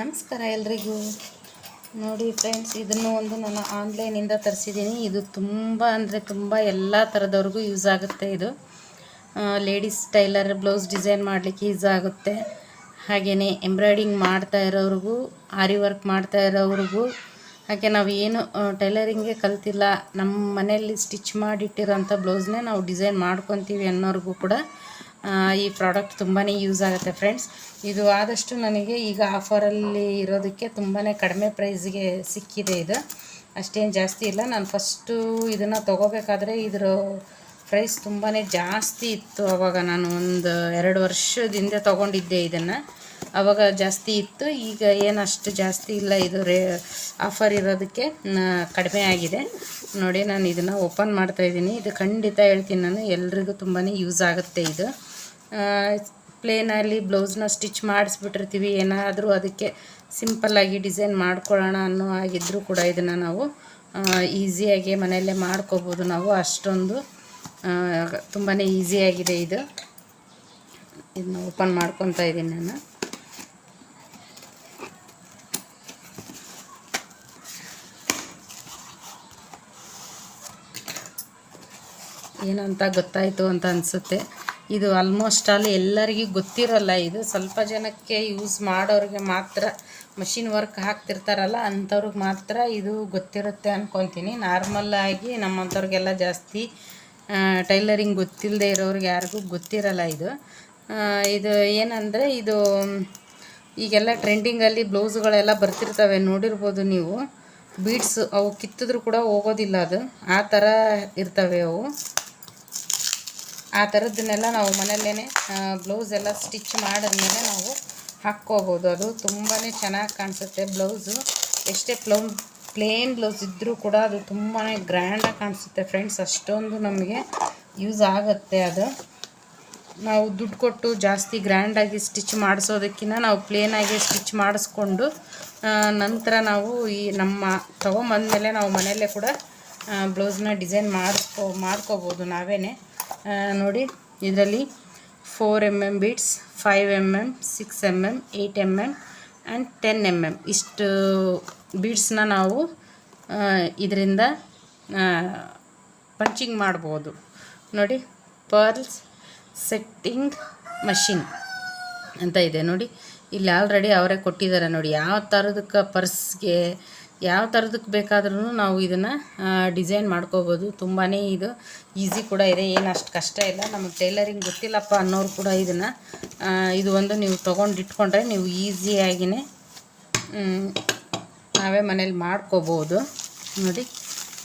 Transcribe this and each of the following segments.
ನಮಸ್ಕಾರ ಎಲ್ರಿಗೂ. ನೋಡಿ ಫ್ರೆಂಡ್ಸ್ ಇದನ್ನು ಒಂದು ನಾನು ಆನ್ಲೈನಿಂದ ತರಿಸಿದ್ದೀನಿ. ಇದು ತುಂಬ ಅಂದರೆ ತುಂಬ ಎಲ್ಲ ಥರದವ್ರಿಗೂ ಯೂಸ್ ಆಗುತ್ತೆ ಇದು. ಲೇಡೀಸ್ ಟೈಲರ್ ಬ್ಲೌಸ್ ಡಿಸೈನ್ ಮಾಡಲಿಕ್ಕೆ ಯೂಸ್ ಆಗುತ್ತೆ. ಹಾಗೆಯೇ ಎಂಬ್ರಾಯ್ಡಿಂಗ್ ಮಾಡ್ತಾ ಇರೋರಿಗೂ ಆರಿ ವರ್ಕ್ ಮಾಡ್ತಾ ಇರೋರಿಗೂ ಹಾಗೆ ನಾವು ಏನು ಟೈಲರಿಂಗೇ ಕಲ್ತಿಲ್ಲ. ನಮ್ಮ ಮನೆಯಲ್ಲಿ ಸ್ಟಿಚ್ ಮಾಡಿಟ್ಟಿರೋಂಥ ಬ್ಲೌಸ್ನೇ ನಾವು ಡಿಸೈನ್ ಮಾಡ್ಕೊತೀವಿ ಅನ್ನೋರಿಗೂ ಕೂಡ ಈ ಪ್ರಾಡಕ್ಟ್ ತುಂಬಾ ಯೂಸ್ ಆಗುತ್ತೆ ಫ್ರೆಂಡ್ಸ್. ಇದು ಆದಷ್ಟು ನನಗೆ ಈಗ ಆಫರಲ್ಲಿ ಇರೋದಕ್ಕೆ ತುಂಬಾ ಕಡಿಮೆ ಪ್ರೈಸ್ಗೆ ಸಿಕ್ಕಿದೆ ಇದು. ಅಷ್ಟೇನು ಜಾಸ್ತಿ ಇಲ್ಲ. ನಾನು ಫಸ್ಟು ಇದನ್ನು ತೊಗೋಬೇಕಾದ್ರೆ ಇದ್ರ ಪ್ರೈಸ್ ತುಂಬಾ ಜಾಸ್ತಿ ಇತ್ತು ಅವಾಗ. ನಾನು ಒಂದು ಎರಡು ವರ್ಷದಿಂದ ತೊಗೊಂಡಿದ್ದೆ ಇದನ್ನು. ಅವಾಗ ಜಾಸ್ತಿ ಇತ್ತು. ಈಗ ಏನು ಅಷ್ಟು ಜಾಸ್ತಿ ಇಲ್ಲ. ಇದು ರೇ ಆಫರ್ ಇರೋದಕ್ಕೆ ಕಡಿಮೆ ಆಗಿದೆ. ನೋಡಿ, ನಾನು ಇದನ್ನು ಓಪನ್ ಮಾಡ್ತಾ ಇದ್ದೀನಿ. ಇದು ಖಂಡಿತ ಹೇಳ್ತೀನಿ ನಾನು. ಎಲ್ರಿಗೂ ತುಂಬಾ ಯೂಸ್ ಆಗುತ್ತೆ ಇದು. ಪ್ಲೇನಲ್ಲಿ ಬ್ಲೌಸ್ನ ಸ್ಟಿಚ್ ಮಾಡಿಸ್ಬಿಟ್ಟಿರ್ತೀವಿ. ಏನಾದರೂ ಅದಕ್ಕೆ ಸಿಂಪಲ್ಲಾಗಿ ಡಿಸೈನ್ ಮಾಡ್ಕೊಳ್ಳೋಣ ಅನ್ನೋ ಆಗಿದ್ದರೂ ಕೂಡ ಇದನ್ನು ನಾವು ಈಸಿಯಾಗಿ ಮನೆಯಲ್ಲೇ ಮಾಡ್ಕೋಬೋದು ನಾವು. ಅಷ್ಟೊಂದು ತುಂಬಾ ಈಸಿಯಾಗಿದೆ ಇದು. ಇದನ್ನ ಓಪನ್ ಮಾಡ್ಕೊತಾ ಇದ್ದೀನಿ ನಾನು. ಏನಂತ ಗೊತ್ತಾಯಿತು ಅಂತ ಅನಿಸುತ್ತೆ. ಇದು ಆಲ್ಮೋಸ್ಟ್ ಆಲ್ ಎಲ್ಲರಿಗೂ ಗೊತ್ತಿರಲ್ಲ. ಇದು ಸ್ವಲ್ಪ ಜನಕ್ಕೆ ಯೂಸ್ ಮಾಡೋರಿಗೆ ಮಾತ್ರ ಮಷಿನ್ ವರ್ಕ್ ಹಾಕ್ತಿರ್ತಾರಲ್ಲ, ಅಂಥವ್ರಿಗೆ ಮಾತ್ರ ಇದು ಗೊತ್ತಿರುತ್ತೆ ಅಂದ್ಕೊತೀನಿ ನಾರ್ಮಲ್ಲಾಗಿ ನಮ್ಮಂಥವ್ರಿಗೆಲ್ಲ ಜಾಸ್ತಿ ಟೈಲರಿಂಗ್ ಗೊತ್ತಿಲ್ಲದೆ ಇರೋರಿಗೆ ಯಾರಿಗೂ ಗೊತ್ತಿರಲ್ಲ ಇದು. ಇದು ಏನಂದರೆ ಇದು, ಈಗೆಲ್ಲ ಟ್ರೆಂಡಿಂಗಲ್ಲಿ ಬ್ಲೌಸ್ಗಳೆಲ್ಲ ಬರ್ತಿರ್ತವೆ, ನೋಡಿರ್ಬೋದು ನೀವು. ಬೀಡ್ಸ್ ಅವು ಕಿತ್ತಿದ್ರು ಕೂಡ ಹೋಗೋದಿಲ್ಲ ಅದು. ಆ ಥರ ಇರ್ತವೆ ಅವು. ಆ ಥರದ್ದನ್ನೆಲ್ಲ ನಾವು ಮನೆಯಲ್ಲೇ ಬ್ಲೌಸ್ ಎಲ್ಲ ಸ್ಟಿಚ್ ಮಾಡಿದ್ಮೇಲೆ ನಾವು ಹಾಕ್ಕೋಬೋದು. ಅದು ತುಂಬಾ ಚೆನ್ನಾಗಿ ಕಾಣಿಸುತ್ತೆ ಬ್ಲೌಸು ಎಷ್ಟೇ ಪ್ಲೌನ್ ಪ್ಲೇನ್ ಬ್ಲೌಸ್ ಇದ್ದರೂ ಕೂಡ ಅದು ತುಂಬಾ ಗ್ರ್ಯಾಂಡಾಗಿ ಕಾಣಿಸುತ್ತೆ ಫ್ರೆಂಡ್ಸ್ ಅಷ್ಟೊಂದು ನಮಗೆ ಯೂಸ್ ಆಗುತ್ತೆ ಅದು. ನಾವು ದುಡ್ಡು ಕೊಟ್ಟು ಜಾಸ್ತಿ ಗ್ರ್ಯಾಂಡಾಗಿ ಸ್ಟಿಚ್ ಮಾಡಿಸೋದಕ್ಕಿಂತ ನಾವು ಪ್ಲೇನಾಗಿ ಸ್ಟಿಚ್ ಮಾಡಿಸ್ಕೊಂಡು ನಂತರ ನಾವು ಈ ನಮ್ಮ ತೊಗೊಂಬಂದಮೇಲೆ ನಾವು ಮನೆಯಲ್ಲೇ ಕೂಡ ಬ್ಲೌಸ್ನ ಡಿಸೈನ್ ಮಾಡಿಸ್ಕೊ, ಮಾಡ್ಕೋಬೋದು ನಾವೇ ನೋಡಿ, ಇದರಲ್ಲಿ four M M beats five M M six M M eight M M and ten M M ಇಷ್ಟು ಬೀಡ್ಸ್ನ ನಾವು ಇದರಿಂದ ಪಂಚಿಂಗ್ ಮಾಡ್ಬೋದು. ನೋಡಿ ಪರ್ಲ್ಸ್ ಸೆಟ್ಟಿಂಗ್ ಮಷಿನ್ ಅಂತ ಇದೆ. ನೋಡಿ, ಇಲ್ಲಿ ಆಲ್ರೆಡಿ ಅವರೇ ಕೊಟ್ಟಿದ್ದಾರೆ. ನೋಡಿ, ಯಾವ ಥರದಕ್ಕೆ ಪರ್ಸ್ಗೆ ಯಾವ ಥರದಕ್ಕೆ ಬೇಕಾದ್ರೂ ನಾವು ಇದನ್ನು ಡಿಸೈನ್ ಮಾಡ್ಕೋಬೋದು. ತುಂಬಾ ಇದು ಈಸಿ ಕೂಡ ಇದೆ. ಏನು ಅಷ್ಟು ಕಷ್ಟ ಇಲ್ಲ. ನಮಗೆ ಟೈಲರಿಂಗ್ ಗೊತ್ತಿಲ್ಲಪ್ಪ ಅನ್ನೋರು ಕೂಡ ಇದನ್ನು ಇದು ಒಂದು ನೀವು ತೊಗೊಂಡು ಇಟ್ಕೊಂಡ್ರೆ ನೀವು ಈಸಿಯಾಗಿಯೇ ನಾವೇ ಮನೇಲಿ ಮಾಡ್ಕೋಬೋದು. ನೋಡಿ,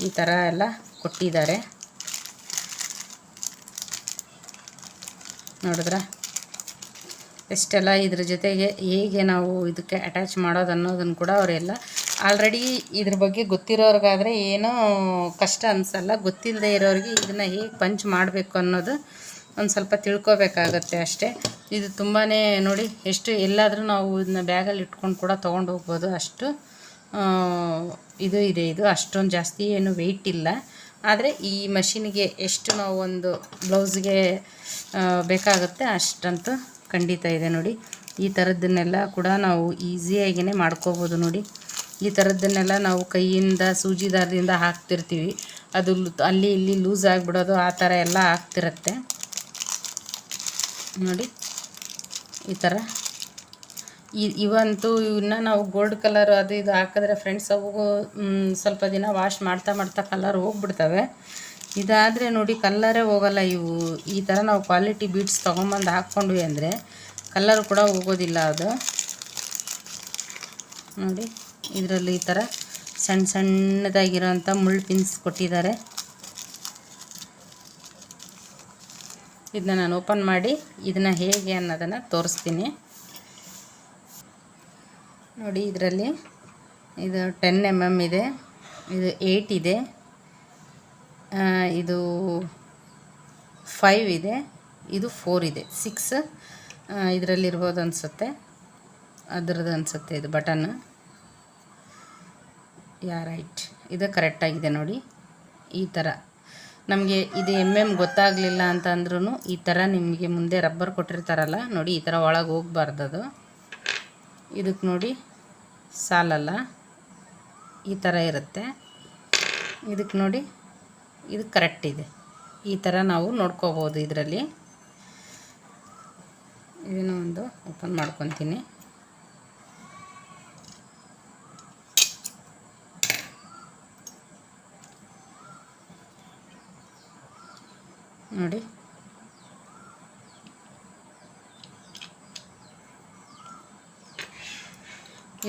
ಈ ಥರ ಎಲ್ಲ ಕೊಟ್ಟಿದ್ದಾರೆ. ನೋಡಿದ್ರ? ಎಷ್ಟೆಲ್ಲ ಇದ್ರ ಜೊತೆಗೆ ಹೇಗೆ ನಾವು ಇದಕ್ಕೆ ಅಟ್ಯಾಚ್ ಮಾಡೋದು ಅನ್ನೋದನ್ನು ಕೂಡ ಅವರೆಲ್ಲ ಆಲ್ರೆಡಿ ಇದ್ರ ಬಗ್ಗೆ ಗೊತ್ತಿರೋರಿಗಾದರೆ ಏನೂ ಕಷ್ಟ ಅನಿಸಲ್ಲ. ಗೊತ್ತಿಲ್ಲದೆ ಇರೋರಿಗೆ ಇದನ್ನು ಹೇಗೆ ಪಂಚ್ ಮಾಡಬೇಕು ಅನ್ನೋದು ಒಂದು ಸ್ವಲ್ಪ ತಿಳ್ಕೊಬೇಕಾಗತ್ತೆ ಅಷ್ಟೇ. ಇದು ತುಂಬಾ ನೋಡಿ ಎಷ್ಟು ಎಲ್ಲಾದರೂ ನಾವು ಇದನ್ನ ಬ್ಯಾಗಲ್ಲಿ ಇಟ್ಕೊಂಡು ಕೂಡ ತೊಗೊಂಡು ಹೋಗ್ಬೋದು. ಅಷ್ಟು ಇದು ಇದೆ. ಇದು ಅಷ್ಟೊಂದು ಜಾಸ್ತಿ ಏನು ವೆಯ್ಟ್ ಇಲ್ಲ. ಆದರೆ ಈ ಮಷಿನಿಗೆ ಎಷ್ಟು ನಾವು ಒಂದು ಬ್ಲೌಸ್ಗೆ ಬೇಕಾಗುತ್ತೆ ಅಷ್ಟಂತೂ ಖಂಡಿತ ಇದೆ ನೋಡಿ. ಈ ಥರದ್ದನ್ನೆಲ್ಲ ಕೂಡ ನಾವು ಈಸಿಯಾಗಿಯೇ ಮಾಡ್ಕೋಬೋದು ನೋಡಿ. ಈ ಥರದ್ದನ್ನೆಲ್ಲ ನಾವು ಕೈಯಿಂದ ಸೂಜಿ ದಾರದಿಂದ ಹಾಕ್ತಿರ್ತೀವಿ. ಅದು ಅಲ್ಲಿ ಇಲ್ಲಿ ಲೂಸ್ ಆಗಿಬಿಡೋದು, ಆ ಥರ ಎಲ್ಲ ಆಗ್ತಿರತ್ತೆ. ನೋಡಿ, ಈ ಥರ. ಈ, ಇವಂತೂ ಇವನ್ನ ನಾವು ಗೋಲ್ಡ್ ಕಲರ್ ಅದು ಇದು ಹಾಕಿದ್ರೆ ಫ್ರೆಂಡ್ಸ್, ಅವು ಸ್ವಲ್ಪ ದಿನ ವಾಶ್ ಮಾಡ್ತಾ ಮಾಡ್ತಾ ಕಲರ್ ಹೋಗ್ಬಿಡ್ತವೆ. ಇದಾದರೆ ನೋಡಿ, ಕಲ್ಲರೇ ಹೋಗಲ್ಲ ಇವು. ಈ ಥರ ನಾವು ಕ್ವಾಲಿಟಿ ಬೀಡ್ಸ್ ತೊಗೊಂಬಂದು ಹಾಕ್ಕೊಂಡ್ವಿ ಅಂದರೆ ಕಲ್ಲರ್ ಕೂಡ ಹೋಗೋದಿಲ್ಲ ಅದು. ನೋಡಿ. ಇದರಲ್ಲಿ ಈ ಥರ ಸಣ್ಣ ಸಣ್ಣದಾಗಿರೋಂಥ ಮುಳ್ಳು ಪಿನ್ಸ್ ಕೊಟ್ಟಿದ್ದಾರೆ. ಇದನ್ನ ನಾನು ಓಪನ್ ಮಾಡಿ ಇದನ್ನು ಹೇಗೆ ಅನ್ನೋದನ್ನು ತೋರಿಸ್ತೀನಿ. ನೋಡಿ ಇದರಲ್ಲಿ ಇದು ಟೆನ್ ಎಂ ಎಂ ಇದೆ, ಇದು ಏಯ್ಟ್ ಇದೆ ಇದು ಫೈವ್ ಇದೆ, ಇದು ಫೋರ್ ಇದೆ. ಸಿಕ್ಸ್ ಇದರಲ್ಲಿರ್ಬೋದು ಅನಿಸುತ್ತೆ. ಅದರದ್ದು ಅನಿಸುತ್ತೆ ಇದು ಬಟನ್ ಯಾ ರೈಟ್ ಇದು ಕರೆಕ್ಟಾಗಿದೆ ನೋಡಿ. ಈ ಥರ ನಮಗೆ ಇದು ಎಂ ಎಂ ಗೊತ್ತಾಗಲಿಲ್ಲ ಅಂತ ಅಂದ್ರೂ ಈ ಥರ ನಿಮಗೆ ಮುಂದೆ ರಬ್ಬರ್ ಕೊಟ್ಟಿರ್ತಾರಲ್ಲ, ನೋಡಿ ಈ ಥರ ಒಳಗೆ ಹೋಗ್ಬಾರ್ದು ಅದು. ಇದಕ್ಕೆ ನೋಡಿ ಸಾಲಲ್ಲ. ಈ ಥರ ಇರುತ್ತೆ. ಇದಕ್ಕೆ ನೋಡಿ ಇದು ಕರೆಕ್ಟ್ ಇದೆ. ಈ ಥರ ನಾವು ನೋಡ್ಕೋಬೋದು ಇದರಲ್ಲಿ. ಇದನ್ನು ಒಂದು ಓಪನ್ ಮಾಡ್ಕೊತೀನಿ. ನೋಡಿ.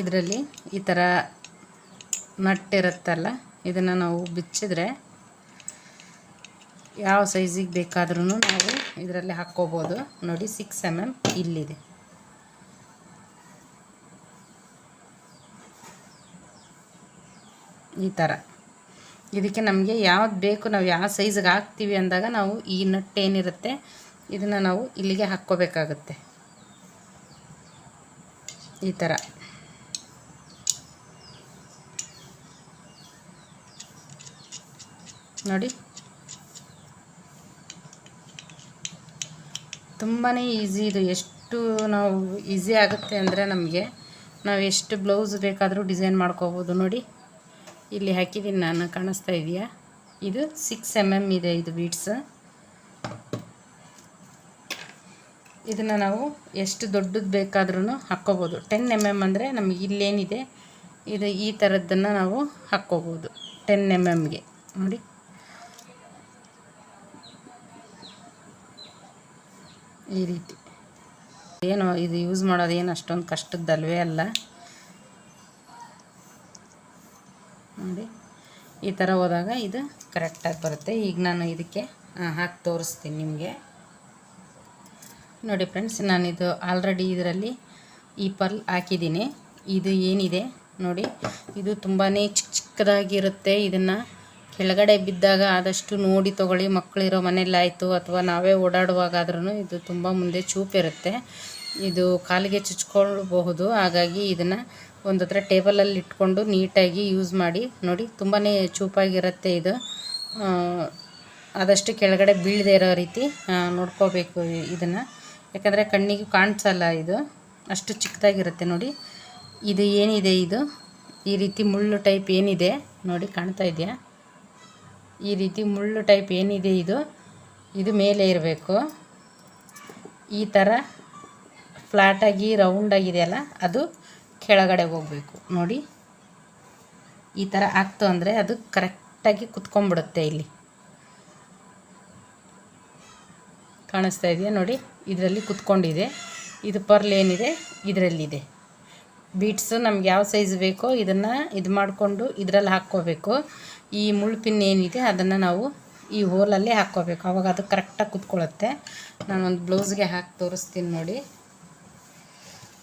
ಇದರಲ್ಲಿ ಈ ಥರ ನಟ್ಟಿರುತ್ತಲ್ಲ, ಇದನ್ನು ನಾವು ಬಿಚ್ಚಿದ್ರೆ ಯಾವ ಸೈಜಿಗೆ ಬೇಕಾದ್ರೂ ನಾವು ಇದರಲ್ಲಿ ಹಾಕ್ಕೋಬೋದು. ನೋಡಿ ಸಿಕ್ಸ್ ಎಂ ಎಂ ಇಲ್ಲಿದೆ. ಈ ಥರ ಇದಕ್ಕೆ ನಮಗೆ ಯಾವ್ದು ಬೇಕು, ನಾವು ಯಾವ ಸೈಜ್ಗೆ ಹಾಕ್ತೀವಿ ಅಂದಾಗ ನಾವು ಈ ನಟ್ ಏನಿರುತ್ತೆ, ಇದನ್ನು ನಾವು ಇಲ್ಲಿಗೆ ಹಾಕ್ಕೋಬೇಕಾಗುತ್ತೆ. ಈ ಥರ ನೋಡಿ. ತುಂಬಾ ಈಸಿ ಇದು. ಎಷ್ಟು ನಾವು ಈಸಿ ಆಗುತ್ತೆ ಅಂದರೆ ನಮಗೆ ನಾವು ಎಷ್ಟು ಬ್ಲೌಸ್ ಬೇಕಾದರೂ ಡಿಸೈನ್ ಮಾಡ್ಕೋಬೋದು. ನೋಡಿ. ಇಲ್ಲಿ ಹಾಕಿದ್ದೀನಿ ನಾನು, ಕಾಣಿಸ್ತಾ ಇದೆಯಾ? ಇದು ಸಿಕ್ಸ್ ಎಂ ಎಂ ಇದೆ ಇದು ಬೀಡ್ಸ್ ಇದನ್ನು ನಾವು ಎಷ್ಟು ದೊಡ್ಡದು ಬೇಕಾದ್ರೂ ಹಾಕ್ಕೋಬೋದು. ಟೆನ್ ಎಂ ಎಂ ಅಂದರೆ ನಮಗೆ ಇಲ್ಲೇನಿದೆ. ಇದು ಈ ಥರದ್ದನ್ನು ನಾವು ಹಾಕ್ಕೋಬೋದು ಟೆನ್ ಎಂ ಎಮ್ಗೆ ನೋಡಿ. ಈ ರೀತಿ. ಏನು ಇದು ಯೂಸ್ ಮಾಡೋದು ಏನು ಅಷ್ಟೊಂದು ಕಷ್ಟದ್ದಲ್ವೇ ಅಲ್ಲ ನೋಡಿ ಈ ಥರ ಹೋದಾಗ ಇದು ಕರೆಕ್ಟಾಗಿ ಬರುತ್ತೆ. ಈಗ ನಾನು ಇದಕ್ಕೆ ಹಾಕಿ ತೋರಿಸ್ತೀನಿ ನಿಮಗೆ. ನೋಡಿ ಫ್ರೆಂಡ್ಸ್ ನಾನಿದು ಆಲ್ರೆಡಿ ಇದರಲ್ಲಿ ಈ ಪರ್ಲ್ ಹಾಕಿದ್ದೀನಿ. ಇದು ಏನಿದೆ ನೋಡಿ, ಇದು ತುಂಬಾ ಚಿಕ್ಕ ಚಿಕ್ಕದಾಗಿರುತ್ತೆ. ಇದನ್ನು ಕೆಳಗಡೆ ಬಿದ್ದಾಗ ಆದಷ್ಟು ನೋಡಿ ತೊಗೊಳ್ಳಿ. ಮಕ್ಕಳಿರೋ ಮನೇಲಾಯಿತು ಅಥವಾ ನಾವೇ ಓಡಾಡುವಾಗಾದ್ರೂ ಇದು ತುಂಬ ಮುಂದೆ ಚೂಪಿರುತ್ತೆ. ಇದು ಕಾಲಿಗೆ ಚುಚ್ಕೊಳ್ಬಹುದು. ಹಾಗಾಗಿ ಇದನ್ನು ಒಂದು ಹತ್ರ ಟೇಬಲಲ್ಲಿ ಇಟ್ಕೊಂಡು ನೀಟಾಗಿ ಯೂಸ್ ಮಾಡಿ. ನೋಡಿ ತುಂಬಾ ಚೂಪಾಗಿರುತ್ತೆ ಇದು. ಆದಷ್ಟು ಕೆಳಗಡೆ ಬೀಳದೇ ಇರೋ ರೀತಿ ನೋಡ್ಕೋಬೇಕು ಇದನ್ನು. ಯಾಕಂದರೆ ಕಣ್ಣಿಗೆ ಕಾಣಿಸಲ್ಲ ಇದು. ಅಷ್ಟು ಚಿಕ್ಕದಾಗಿರುತ್ತೆ ನೋಡಿ. ಇದು ಏನಿದೆ ಇದು? ಈ ರೀತಿ ಮುಳ್ಳು ಟೈಪ್ ಏನಿದೆ? ನೋಡಿ, ಕಾಣ್ತಾ ಇದೆಯಾ? ಈ ರೀತಿ ಮುಳ್ಳು ಟೈಪ್ ಏನಿದೆ ಇದು? ಇದು ಮೇಲೆ ಇರಬೇಕು. ಈ ಥರ ಫ್ಲ್ಯಾಟಾಗಿ ರೌಂಡಾಗಿದೆಯಲ್ಲ ಅದು ಕೆಳಗಡೆ ಹೋಗಬೇಕು. ನೋಡಿ. ಈ ಥರ ಆಗ್ತು ಅಂದರೆ ಅದು ಕರೆಕ್ಟಾಗಿ ಕುತ್ಕೊಂಡ್ಬಿಡುತ್ತೆ ಇಲ್ಲಿ. ಕಾಣಿಸ್ತಾ ಇದೆಯಾ? ನೋಡಿ. ಇದರಲ್ಲಿ ಕುತ್ಕೊಂಡಿದೆ. ಇದು ಪರ್ಲ್ ಏನಿದೆ? ಇದರಲ್ಲಿದೆ. ಬೀಟ್ಸು ನಮ್ಗೆ ಯಾವ ಸೈಜ್ ಬೇಕೋ ಇದನ್ನು ಇದು ಮಾಡಿಕೊಂಡು ಇದರಲ್ಲಿ ಹಾಕ್ಕೋಬೇಕು. ಈ ಮುಳ್ಪಿನ್ ಏನಿದೆ ಅದನ್ನು ನಾವು ಈ ಹೋಲಲ್ಲೇ ಹಾಕ್ಕೋಬೇಕು. ಅವಾಗ ಅದು ಕರೆಕ್ಟಾಗಿ ಕುತ್ಕೊಳ್ಳುತ್ತೆ. ನಾನೊಂದು ಬ್ಲೌಸ್ಗೆ ಹಾಕಿ ತೋರಿಸ್ತೀನಿ ನೋಡಿ.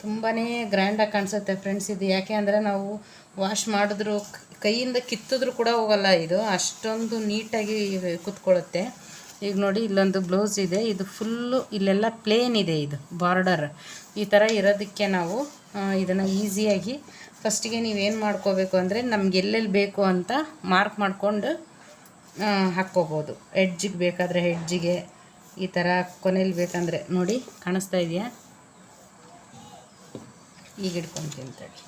ತುಂಬಾ ಗ್ರ್ಯಾಂಡಾಗಿ ಕಾಣಿಸುತ್ತೆ ಫ್ರೆಂಡ್ಸ್ ಇದು. ಯಾಕೆ ಅಂದರೆ ನಾವು ವಾಶ್ ಮಾಡಿದ್ರು, ಕೈಯಿಂದ ಕಿತ್ತಿದ್ರು ಕೂಡ ಹೋಗಲ್ಲ ಇದು. ಅಷ್ಟೊಂದು ನೀಟಾಗಿ ಕೂತ್ಕೊಳ್ಳುತ್ತೆ. ಈಗ ನೋಡಿ, ಇಲ್ಲೊಂದು ಬ್ಲೌಸ್ ಇದೆ. ಇದು ಫುಲ್ಲು ಇಲ್ಲೆಲ್ಲ ಪ್ಲೇನ್ ಇದೆ ಇದು ಬಾರ್ಡರ್ ಈ ಥರ ಇರೋದಕ್ಕೆ ನಾವು ಇದನ್ನು ಈಸಿಯಾಗಿ ಫಸ್ಟಿಗೆ ನೀವೇನು ಮಾಡ್ಕೋಬೇಕು ಅಂದರೆ ನಮ್ಗೆ ಎಲ್ಲೆಲ್ಲಿ ಬೇಕು ಅಂತ ಮಾರ್ಕ್ ಮಾಡಿಕೊಂಡು ಹಾಕ್ಕೋಬೋದು. ಹೆಡ್ಜಿಗೆ ಬೇಕಾದರೆ ಹೆಡ್ಜಿಗೆ ಈ ಥರ ಕೊನೆಯಲ್ಲಿ ಬೇಕಂದರೆ. ನೋಡಿ, ಕಾಣಿಸ್ತಾ ಇದೆಯಾ? ಈಗ ಇಟ್ಕೊತೀನಿ ತಡಿ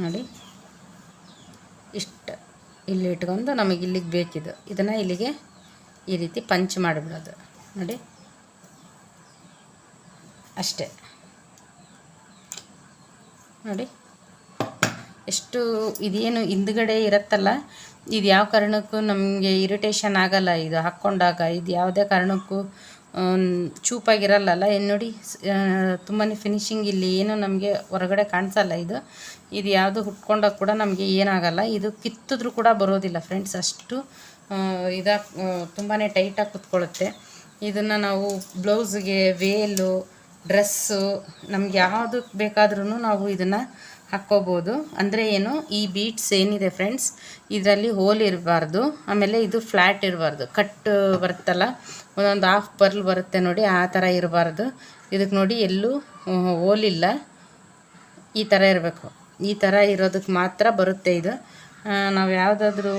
ನೋಡಿ. ಇಷ್ಟು. ಇಲ್ಲಿ ಇಟ್ಕೊಂಡು ನಮಗೆ ಇಲ್ಲಿಗೆ ಬೇಕಿದು ಇದನ್ನು ಇಲ್ಲಿಗೆ ಈ ರೀತಿ ಪಂಚ್ ಮಾಡಿಬಿಡೋದು. ನೋಡಿ. ಅಷ್ಟೇ. ನೋಡಿ. ಎಷ್ಟು ಇದೇನು ಹಿಂದ್ಗಡೆ ಇರುತ್ತಲ್ಲ, ಇದು ಯಾವ ಕಾರಣಕ್ಕೂ ನಮಗೆ ಇರಿಟೇಷನ್ ಆಗಲ್ಲ. ಇದು ಹಾಕ್ಕೊಂಡಾಗ ಇದು ಯಾವುದೇ ಕಾರಣಕ್ಕೂ ಆಮ್, ಚೂಪಾಗಿರಲ್ಲಲ್ಲ? ಏನು ನೋಡಿ ತುಂಬಾ ಫಿನಿಶಿಂಗ್ ಇಲ್ಲಿ ಏನು ನಮಗೆ ಹೊರಗಡೆ ಕಾಣಿಸಲ್ಲ ಇದು. ಇದು ಯಾವುದು ಹುಟ್ಕೊಂಡಾಗ ಕೂಡ ನಮಗೆ ಏನಾಗಲ್ಲ. ಇದು ಕಿತ್ತಿದ್ರೂ ಕೂಡ ಬರೋದಿಲ್ಲ ಫ್ರೆಂಡ್ಸ್ ಅಷ್ಟು ಇದಾಗ ತುಂಬಾ ಟೈಟಾಗಿ ಕುತ್ಕೊಳ್ಳುತ್ತೆ ಇದನ್ನು ನಾವು ಬ್ಲೌಸ್ಗೆ ವೇಲು ಡ್ರೆಸ್ಸು ನಮ್ಗೆ ಯಾವುದಕ್ಕೆ ಬೇಕಾದ್ರೂ ನಾವು ಇದನ್ನು ಹಾಕ್ಕೋಬೋದು. ಅಂದರೆ ಏನು, ಈ ಬೀಟ್ಸ್ ಏನಿದೆ ಫ್ರೆಂಡ್ಸ್ ಇದರಲ್ಲಿ ಹೋಲ್ ಇರಬಾರ್ದು. ಆಮೇಲೆ ಇದು ಫ್ಲ್ಯಾಟ್ ಇರಬಾರ್ದು. ಕಟ್ ಬರುತ್ತಲ್ಲ, ಒಂದೊಂದು ಹಾಫ್ ಪರ್ಲ್ ಬರುತ್ತೆ ನೋಡಿ, ಆ ಥರ ಇರಬಾರ್ದು. ಇದಕ್ಕೆ ನೋಡಿ ಎಲ್ಲೂ ಹೋಲಿಲ್ಲ ಈ ಥರ ಇರಬೇಕು. ಈ ಥರ ಇರೋದಕ್ಕೆ ಮಾತ್ರ ಬರುತ್ತೆ ಇದು. ನಾವು ಯಾವುದಾದ್ರೂ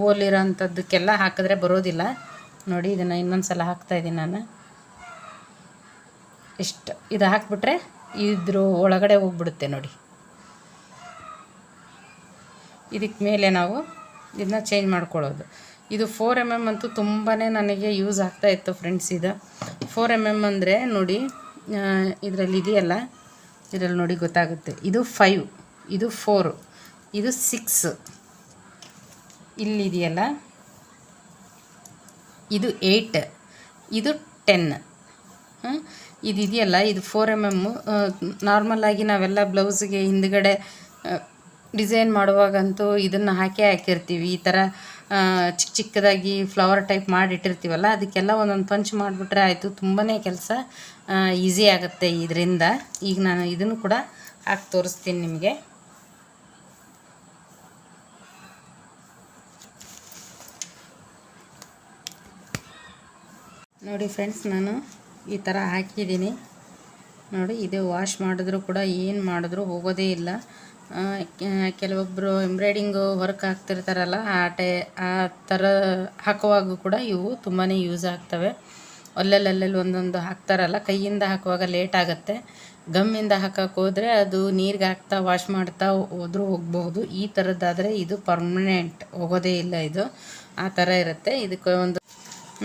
ಹೋಲಿರೋ ಅಂಥದ್ದಕ್ಕೆಲ್ಲ ಹಾಕಿದ್ರೆ ಬರೋದಿಲ್ಲ. ನೋಡಿ, ಇದನ್ನು ಇನ್ನೊಂದು ಸಲ ಹಾಕ್ತಾಯಿದ್ದೀನಿ ನಾನು. ಇಷ್ಟು. ಇದು ಹಾಕ್ಬಿಟ್ರೆ ಇದ್ರ ಒಳಗಡೆ ಹೋಗ್ಬಿಡುತ್ತೆ ನೋಡಿ. ಇದಕ್ಕೆ ಮೇಲೆ ನಾವು ಇದನ್ನ ಚೇಂಜ್ ಮಾಡ್ಕೊಳ್ಳೋದು. ಇದು ಫೋರ್ ಎಂ ಎಂ ಅಂತೂ ತುಂಬಾ ನನಗೆ ಯೂಸ್ ಆಗ್ತಾ ಇತ್ತು ಫ್ರೆಂಡ್ಸ್ ಇದು. ಫೋರ್ ಎಂ ಎಂ ಅಂದರೆ ನೋಡಿ ಇದರಲ್ಲಿ ಇದೆಯಲ್ಲ? ಇದರಲ್ಲಿ ನೋಡಿ ಗೊತ್ತಾಗುತ್ತೆ. ಇದು ಫೈವ್ ಇದು ಫೋರು ಇದು ಸಿಕ್ಸ್ ಇಲ್ಲಿದೆಯಲ್ಲ ಇದು ಏಯ್ಟ್ ಇದು ಟೆನ್ ಇದಿದೆಯಲ್ಲ, ಇದು ಫೋರ್ ಎಂ ಎಮ್ಮು ನಾರ್ಮಲಾಗಿ ನಾವೆಲ್ಲ ಬ್ಲೌಸ್ಗೆ ಹಿಂದ್ಗಡೆ ಡಿಸೈನ್ ಮಾಡುವಾಗಂತೂ ಇದನ್ನು ಹಾಕೇ ಹಾಕಿರ್ತೀವಿ. ಈ ಥರ ಚಿಕ್ಕ ಚಿಕ್ಕದಾಗಿ ಫ್ಲವರ್ ಟೈಪ್ ಮಾಡಿಟ್ಟಿರ್ತೀವಲ್ಲ, ಅದಕ್ಕೆಲ್ಲ ಒಂದೊಂದು ಪಂಚ್ ಮಾಡಿಬಿಟ್ರೆ ಆಯಿತು. ತುಂಬಾ ಕೆಲಸ ಈಸಿ ಆಗುತ್ತೆ ಇದರಿಂದ. ಈಗ ನಾನು ಇದನ್ನು ಕೂಡ ಹಾಕಿ ತೋರಿಸ್ತೀನಿ ನಿಮಗೆ. ನೋಡಿ ಫ್ರೆಂಡ್ಸ್ ನಾನು ಈ ಥರ ಹಾಕಿದ್ದೀನಿ. ನೋಡಿ, ಇದು ವಾಶ್ ಮಾಡಿದ್ರು ಕೂಡ ಏನು ಮಾಡಿದ್ರು ಹೋಗೋದೇ ಇಲ್ಲ. ಕೆಲವೊಬ್ಬರು ಎಂಬ್ರಾಯ್ಡಿಂಗು ವರ್ಕ್ ಹಾಕ್ತಿರ್ತಾರಲ್ಲ ಆ ಟೈ, ಆ ಥರ ಹಾಕುವಾಗೂ ಕೂಡ ಇವು ತುಂಬಾ ಯೂಸ್ ಆಗ್ತವೆ. ಅಲ್ಲಲ್ಲಲ್ಲಿ ಒಂದೊಂದು ಹಾಕ್ತಾರಲ್ಲ, ಕೈಯಿಂದ ಹಾಕುವಾಗ ಲೇಟ್ ಆಗುತ್ತೆ. ಗಮ್ಮಿಂದ ಹೋದರೆ ಅದು ನೀರಿಗೆ ಹಾಕ್ತಾ ವಾಶ್ ಮಾಡ್ತಾ ಹೋದ್ರೂ ಹೋಗ್ಬೋದು ಈ ಥರದ್ದಾದರೆ ಇದು ಪರ್ಮನೆಂಟ್ ಹೋಗೋದೇ ಇಲ್ಲ ಇದು. ಆ ಥರ ಇರುತ್ತೆ. ಇದಕ್ಕೆ ಒಂದು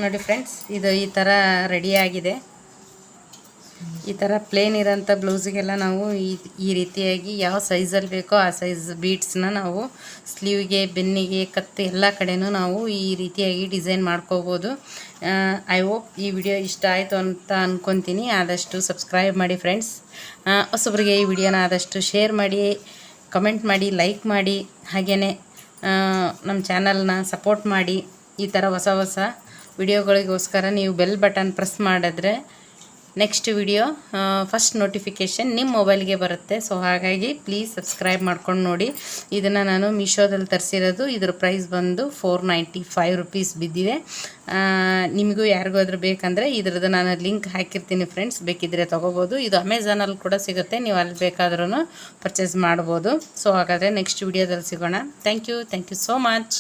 ನೋಡಿ ಫ್ರೆಂಡ್ಸ್, ಇದು ಈ ಥರ ರೆಡಿಯಾಗಿದೆ ಈ ಥರ ಪ್ಲೇನ್ ಇರೋಂಥ ಬ್ಲೌಸಿಗೆಲ್ಲ ನಾವು ಈ ಈ ರೀತಿಯಾಗಿ ಯಾವ ಸೈಜಲ್ಲಿ ಬೇಕೋ ಆ ಸೈಜ್ ಬೀಟ್ಸ್ನ ನಾವು ಸ್ಲೀವ್ಗೆ ಬೆನ್ನಿಗೆ ಕತ್ತು ಎಲ್ಲ ಕಡೆನೂ ನಾವು ಈ ರೀತಿಯಾಗಿ ಡಿಸೈನ್ ಮಾಡ್ಕೋಬೋದು. ಐ ಹೋಪ್ ಈ ವಿಡಿಯೋ ಇಷ್ಟ ಆಯಿತು ಅಂತ ಅಂದ್ಕೊತೀನಿ ಆದಷ್ಟು ಸಬ್ಸ್ಕ್ರೈಬ್ ಮಾಡಿ ಫ್ರೆಂಡ್ಸ್ ಹೊಸಬ್ರಿಗೆ ಈ ವಿಡಿಯೋನ ಆದಷ್ಟು ಶೇರ್ ಮಾಡಿ ಕಮೆಂಟ್ ಮಾಡಿ ಲೈಕ್ ಮಾಡಿ. ಹಾಗೆಯೇ ನಮ್ಮ ಚಾನಲ್ನ ಸಪೋರ್ಟ್ ಮಾಡಿ. ಈ ಥರ ಹೊಸ ಹೊಸ ವಿಡಿಯೋಗಳಿಗೋಸ್ಕರ ನೀವು ಬೆಲ್ ಬಟನ್ ಪ್ರೆಸ್ ಮಾಡಿದ್ರೆ ನೆಕ್ಸ್ಟ್ ವಿಡಿಯೋ ಫಸ್ಟ್ ನೋಟಿಫಿಕೇಷನ್ ನಿಮ್ಮ ಮೊಬೈಲ್ಗೆ ಬರುತ್ತೆ. ಸೊ ಹಾಗಾಗಿ ಪ್ಲೀಸ್ ಸಬ್ಸ್ಕ್ರೈಬ್ ಮಾಡ್ಕೊಂಡು ನೋಡಿ. ಇದನ್ನು ನಾನು ಮೀಶೋದಲ್ಲಿ ತರಿಸಿರೋದು. ಇದ್ರ ಪ್ರೈಸ್ ಬಂದು ಫೋರ್ ನೈಂಟಿ ಫೈವ್ ರುಪೀಸ್ ಬಿದ್ದಿದೆ ನಿಮಗೂ ಯಾರಿಗೂ ಯಾರಿಗಾದ್ರೂ ಬೇಕಂದರೆ ಇದ್ರದ್ದು ನಾನು ಲಿಂಕ್ ಹಾಕಿರ್ತೀನಿ ಫ್ರೆಂಡ್ಸ್ ಬೇಕಿದ್ದರೆ ತೊಗೋಬೋದು. ಇದು ಅಮೆಝಾನಲ್ಲಿ ಕೂಡ ಸಿಗುತ್ತೆ. ನೀವು ಅಲ್ಲಿ ಬೇಕಾದ್ರೂ ಪರ್ಚೇಸ್ ಮಾಡ್ಬೋದು. ಸೊ ಹಾಗಾದರೆ ನೆಕ್ಸ್ಟ್ ವಿಡಿಯೋದಲ್ಲಿ ಸಿಗೋಣ. Thank you thank you so much